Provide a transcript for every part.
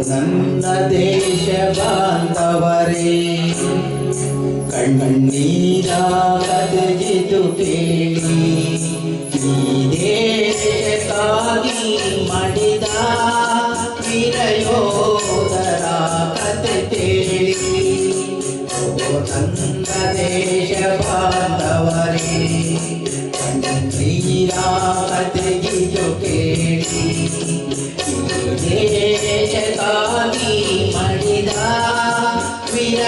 ನನ್ನ ದೇಶ ಬಾಂಧವರೇ ಕಣ್ಣೀರ ಬದುಕಿದು ಕೇಳಿ ಈ ದೇಶಕ್ಕಾಗಿ ಮಾಡಿದ ವೀರಯೋಧರ ಕತೆ ಕೇಳಿ, ಓ ನನ್ನ ದೇಶ ಬಾಂಧವರೇ ಕಣ್ಣೀರ ಬದುಕಿದು ಕೇಳಿ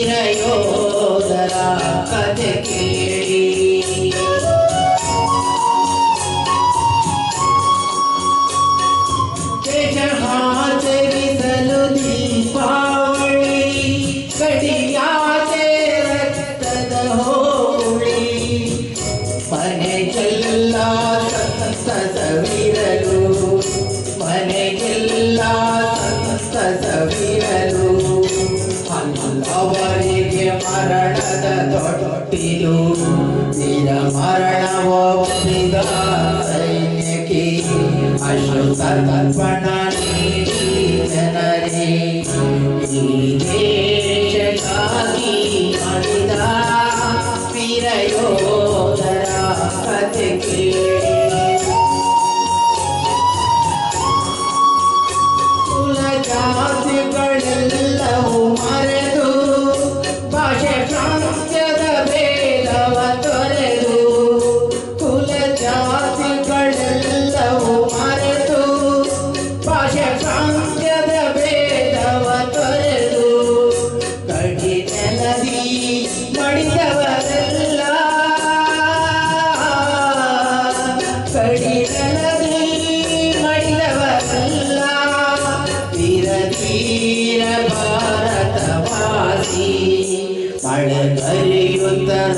वीरयोधरापतिके ಮರಣದ ತೊಟ್ಟಿಲು ನಿರ ಮರಣವೋ ನಿದ ಸೈನ್ಯಕ್ಕೆ ಅಶ್ರುತ ತರ್ಪಣ ಜನರೇ ಈ ದೇಶಕ್ಕಾಗಿ ಮಾಡಿದ ವೀರಯೋಧರ ಕಥೆಗೆ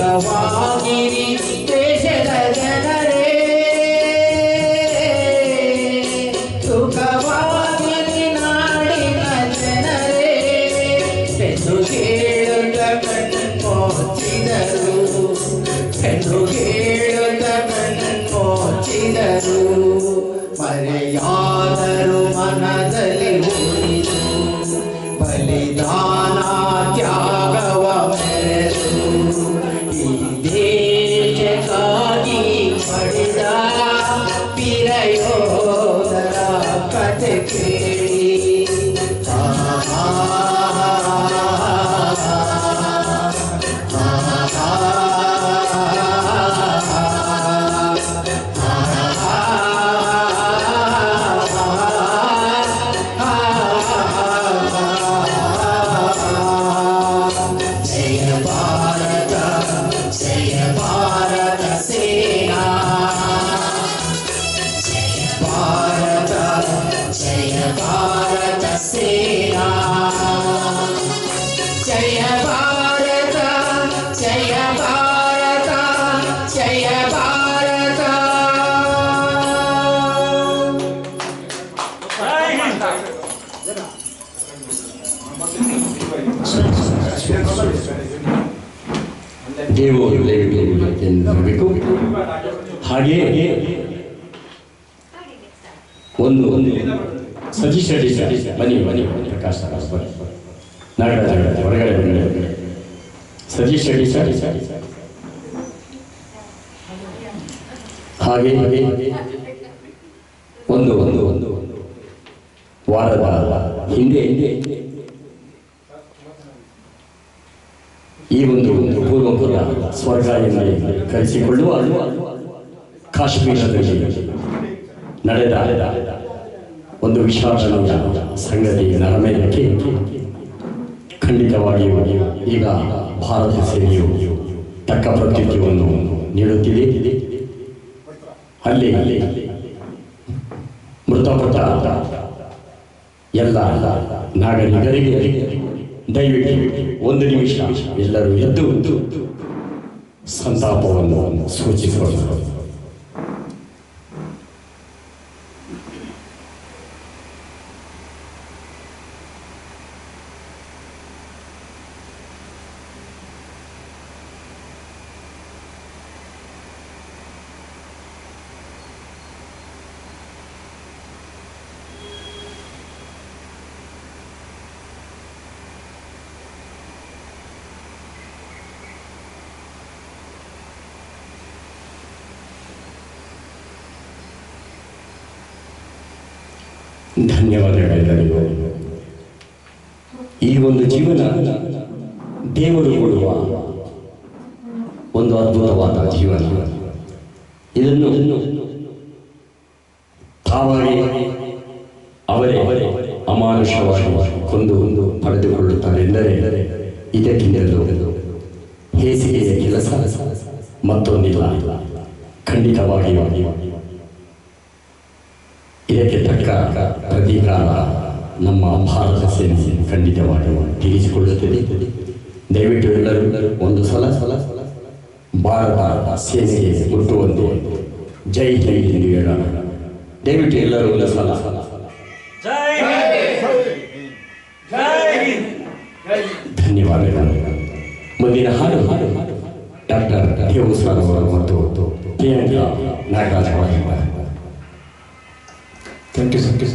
ಭವಾಗಿರಿ ದೇಶದ ಜನರೇ ಸುಖವಾಗಿರಿ ನಾಡಿನ ಜನರೇ ಎಂದು ಹೇಳುತ್ತ ಕಣ್ಣು ಎಂದು ಹೇಳುತ್ತ ಕಣ್ಣು ಮರೆಯಾ ದೇವರು ಎಂದಿರಬೇಕು ಹಾಗೆ ಒಂದು ಒಂದು ಸಜೆಷನ್ ಬನ್ನಿ ಬನ್ನಿ ಪ್ರಕಾಶ್ ಸರ್ ಬನ್ನಿ. ನಾಡ ನಾಗರಾಜ, ಹೊರಗಡೆ ಹೊರಗಡೆ ಸತೀಶ್ ರೆಡ್ಡಿ ಸರಿ ಸರಿ ಸರಿ. ಹಾಗೆ ಒಂದು ಒಂದು ಒಂದು ಒಂದು. ವಾರದ ಹಿಂದೆ ಹಿಂದೆ. ಈ ಒಂದು ಸ್ವರ್ಗ ಎಂದು ಕರೆಸಿಕೊಳ್ಳುವ ಕಾಶ್ಮೀರದಲ್ಲಿ ನಡೆದ ಒಂದು ವಿಷಾದನೀಯ ಸಂಗತಿ ನರಮೇಲಕ್ಕೆ ಖಂಡಿತವಾಗಿಯೂ ಈಗ ಭಾರತ ಸೇನೆಯು ತಕ್ಕ ಪ್ರತ್ಯುತ್ತರವನ್ನು ನೀಡುತ್ತಿದೆ. ಅಲ್ಲಿ ಮೃತಪಟ್ಟ ಎಲ್ಲ ನಾಗರಿಕರಿಗೆ ದಯವಿಟ್ಟು ಒಂದು ನಿಮಿಷ ಎಲ್ಲರೂ ಎದ್ದು santaatoo woon soo ci ಸೂಚಿಸೋಣ ಧನ್ಯವಾದಗಳೆಲ್ಲರಿಗೂ ಈ ಒಂದು ಜೀವನ ದೇವರು ಕೊಡುವ ಒಂದು ಅದ್ಭುತವಾದ ಜೀವನ. ಇದನ್ನು ತಾವೇ ಅವರೇ ಅಮಾನುಷವಾಗಿ ಕೊಂದು ಒಂದು ಪಡೆದುಕೊಳ್ಳುತ್ತಾರೆ ಎಂದರೆ ಇದಕ್ಕಿಂತಲೂ ಹೇಸಿಗೆಯ ಕೆಲಸ ಮತ್ತೊಂದಿಲ್ಲ. ಖಂಡಿತವಾಗಿಯೂ ಇದಕ್ಕೆ ತಕ್ಕ ಪ್ರತೀಕಾರ ನಮ್ಮ ಭಾರತ ಸೇನೆ ಖಂಡಿತವಾಗಿ ತಿಳಿಸಿಕೊಳ್ಳುತ್ತದೆ. ದಯವಿಟ್ಟು ಎಲ್ಲರೂ ಒಂದು ಸಲ ಸಲ ಸಲ ಭಾರತ ಸೇನೆಗೆ ಹುಟ್ಟುವಂತೆ ಜೈ ಜೈ ಎಂದು ಹೇಳೋಣ. ದಯವಿಟ್ಟು ಎಲ್ಲರೂ ಒಂದು ಸಲ. ಸಲ ಧನ್ಯವಾದಗಳು. ಮುಂದಿನ ಹಾಡು ಹಾಡು ಡಾಕ್ಟರ್ ದೇವಸ್ಥಾನ ಅವರು ಮತ್ತು ಪ್ರಿಯಾಂಕಾ ನಾಗರಾಜ್ ಅವರಿಂದ ಥ್ಯಾಂಕ್ ಯು ಥ್ಯಾಂಕ್ ಯು